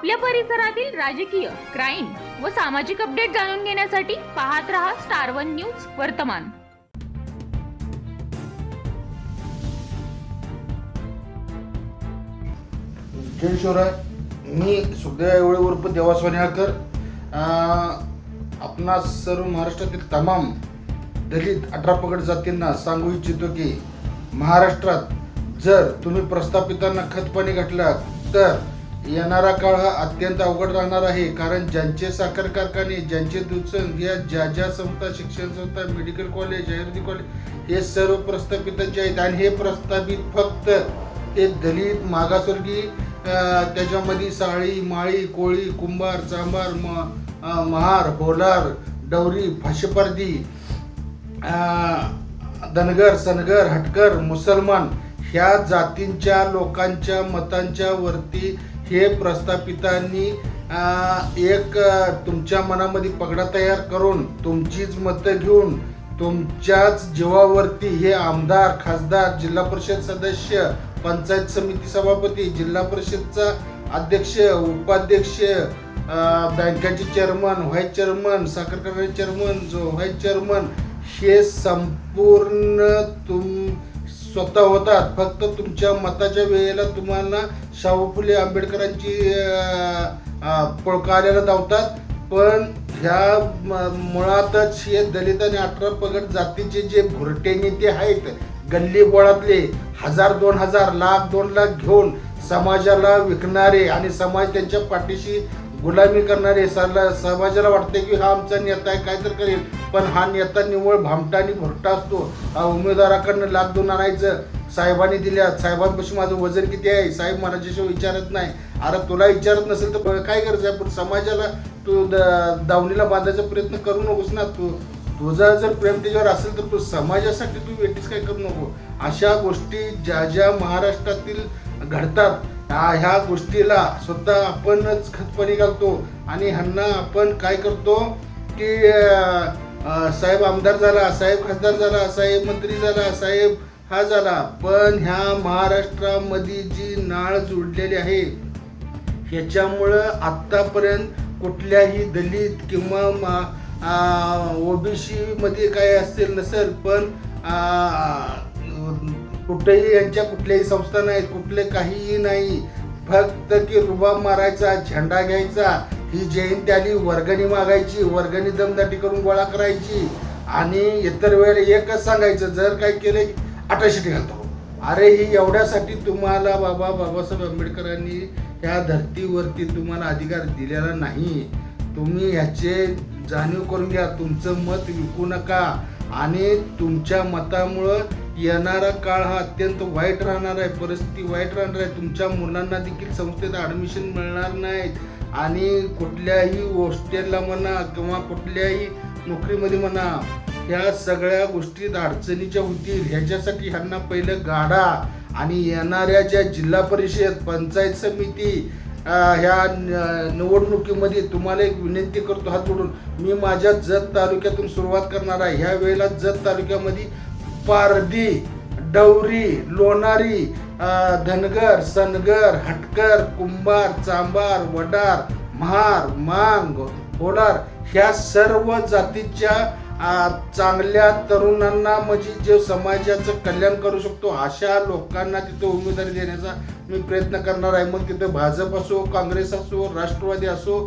आपल्या परिसरातील राजकीय क्राईम व सामाजिक अपडेट जाणून घेण्यासाठी पाहत रहा स्टार वन न्यूज वर्तमान. जय शिवराय. मी सुखदेव एवढे उर्फ देवा सोन्याळकर. आपणा सर्व महाराष्ट्रातील तमाम दलित अठरा पगड जातींना सांगू इच्छितो की महाराष्ट्रात जर तुम्ही प्रस्थापितांना खतपाणी घातला तर येणारा काळ हा अत्यंत अवघड राहणार आहे. कारण ज्यांचे साखर कारखाने ज्यांचे दूधसंघ या ज्या ज्या संस्था शिक्षण संस्था मेडिकल कॉलेज आयुर्वेदिक कॉलेज हे सर्व प्रस्थापितांचे आहेत. आणि हे प्रस्थापित फक्त हे दलित मागासवर्गीय त्याच्यामध्ये साळी माळी कोळी कुंभार चांभार म महार होलार डवरी भाषेपर्दी धनगर सनगर हटकर मुसलमान ह्या जातींच्या लोकांच्या मतांच्या वरती हे प्रस्थापितांनी एक तुमच्या मनामध्ये पगडा तयार करून तुमचीच मतं घेऊन तुमच्याच जीवावरती हे आमदार खासदार जिल्हा परिषद सदस्य पंचायत समिती सभापती जिल्हा परिषदचा अध्यक्ष उपाध्यक्ष बँकेचे चेअरमन व्हाईस चेअरमन साखर कारखान्याचे चेअरमन जो व्हाईस चेअरमन हे संपूर्ण तुम स्वतः होतात. फक्त तुमच्या मताच्या वेळेला तुम्हाला शाहू फुले आंबेडकरांची पळकाऱ्याला धावतात. पण ह्या म- मुळातच हे दलित आणि अठरा पगड जातीचे जे भुरटे नेते आहेत गल्ली बोळातले हजार दोन हजार लाख दोन लाख घेऊन समाजाला विकणारे आणि समाज त्यांच्या पाठीशी गुलामी करणारे सरला समाजाला वाटते की हा आमचा नेता आहे काय तर करेल. पण हा नेता निव्वळ भामटा आणि भुरटा असतो. हा उमेदवाराकडनं लाख दोन आणायचं. साहेबांनी दिल्या. साहेबांपाशी माझं वजन किती आहे? साहेब माझ्याशिवाय विचारत नाही. अरे तुला विचारत नसेल तर काय गरज आहे? पण समाजाला तू द- दावणीला बांधायचा प्रयत्न करू नकोस ना तू. तुझा जर प्रेम त्याच्यावर असेल तर तू समाजासाठी तू वेटीस काय करू नको. अशा गोष्टी ज्या ज्या महाराष्ट्रातील घडतात ह्या ह्या गोष्टीला स्वतः आपणच खतपाणी घालतो आणि ह्यांना आपण काय करतो की साहेब आमदार झाला साहेब खासदार झाला साहेब मंत्री झाला साहेब हा झाला. पण ह्या महाराष्ट्रामध्ये जी नाळ जोडलेली आहे ह्याच्यामुळं आत्तापर्यंत कुठल्याही दलित किंवा मा ओबीसी काय असेल नसेल पण कुठेही यांच्या कुठल्याही संस्था नाहीत कुठले काहीही नाही. फक्त की रुबाब मारायचा झेंडा घ्यायचा ही जयंती आली वर्गणी मागायची वर्गणी दमदाटी करून गोळा करायची. आणि इतर वेळेला एकच सांगायचं जर काय केलं अटाशिटी घालतो. अरे ही एवढ्यासाठी तुम्हाला बाबा बाबासाहेब आंबेडकरांनी ह्या धर्तीवरती तुम्हाला अधिकार दिलेला नाही. तुम्ही ह्याचे जाणीव करून घ्या तुमचं मत विकू नका. आणि तुमच्या मतामुळं येणारा काळ हा अत्यंत वाईट राहणार आहे. परिस्थिती वाईट राहणार आहे. तुमच्या मुलांना देखील संस्थेत ॲडमिशन मिळणार नाहीत आणि कुठल्याही हॉस्टेलला म्हणा किंवा कुठल्याही नोकरीमध्ये म्हणा ह्या सगळ्या गोष्टीत अडचणीच्या होतील. ह्याच्यासाठी ह्यांना पहिलं गाडा आणि येणाऱ्या ज्या जिल्हा परिषद पंचायत समिती ह्या निवडणुकीमध्ये तुम्हाला एक विनंती करतो हात जोडून. मी माझ्या जत तालुक्यातून सुरुवात करणार आहे. ह्या वेळेला जत तालुक्यामध्ये पारधी डवरी लोणारी धनगर सनगर हटकर कुंभार चांबार वडार महार मांग होडार ह्या सर्व जातीच्या चांगल्या तरुणांना म्हणजे जे समाजाचं कल्याण करू शकतो अशा लोकांना तिथं उमेदवारी देण्याचा मी प्रयत्न करणार आहे. मग तिथं भाजप असो काँग्रेस असो राष्ट्रवादी असो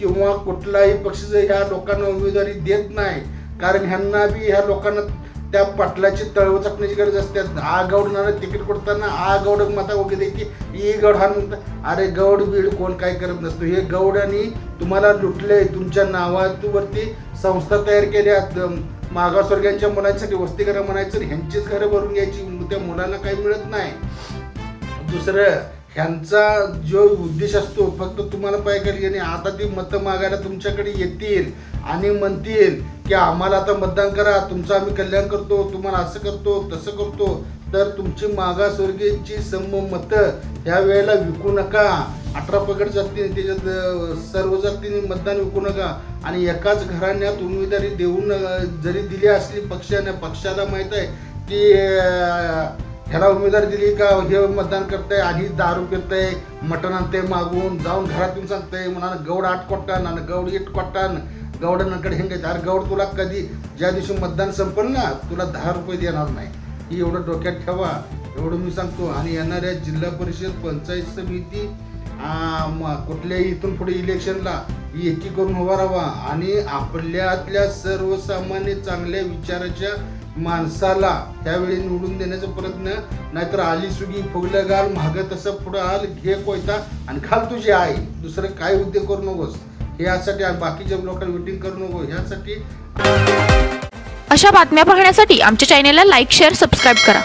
किंवा कुठलाही पक्ष जर ह्या लोकांना उमेदवारी देत नाही कारण ह्यांना बी ह्या लोकांना त्या पाटलाची तळव चकण्याची गरज असते. आ गौडना तिकीट कुठताना आ गौड माता वगैरे की ई गौड हा म्हणतात अरे गौड बीड कोण काय करत नसतो. हे गौडांनी तुम्हाला लुटले तुमच्या नावावरती संस्था तयार केल्या द- मागासवर्गीयांच्या मुलांसाठी वसतिगृह म्हणायचं ह्यांचीच घरं भरून घ्यायची. त्या मुलांना काही मिळत नाही. दुसरं ह्यांचा जो उद्देश असतो फक्त तुम्हाला पाय आणि आता ती मतं मागायला तुमच्याकडे येतील आणि म्हणतील की आम्हाला आता मतदान करा तुमचं आम्ही कल्याण करतो तुम्हाला असं करतो तसं करतो तर तुमची मागासवर्गीयांची सम मतं ह्या वेळेला विकू नका. अठरा पगड जाती त्याच्यात सर्व जातीने मतदान विकू नका. आणि एकाच घराण्यात उमेदवारी देऊन जरी दिली असली पक्षाने पक्षाला माहीत आहे की ह्याला उमेदवार दिली का हे मतदान करतंय आधी दारू पितंय मटण आणते मागून जाऊन घरातून येऊन सांगतंय म्हणा गौड आठ कोट्टान आणि गौड एक कोट्टान गौडांकडे हेंगायचं. अरे गौड तुला कधी ज्या दिवशी मतदान संपल ना तुला दहा रुपये देणार नाही. ही एवढं डोक्यात ठेवा. एवढं मी सांगतो. आणि येणाऱ्या जिल्हा परिषद पंचायत समिती कुठल्याही इथून पुढे इलेक्शनला एकी करून उभा राहावा आणि आपल्यातल्या सर्वसामान्य चांगल्या विचाराच्या माणसाला त्यावेळी निवडून देण्याचा प्रयत्न नाहीतर आली सुगी फुगलं गाल मागं तसं पुढं आल घे कोयता आणि घाल तुझी आई. दुसरं काय उद्योग करू नकोस. हे यासाठी बाकीच्या लोकांना मिटिंग करू नको. ह्यासाठी अशा बातम्या पाहण्यासाठी आमच्या चॅनेलला लाईक शेअर सबस्क्राईब करा.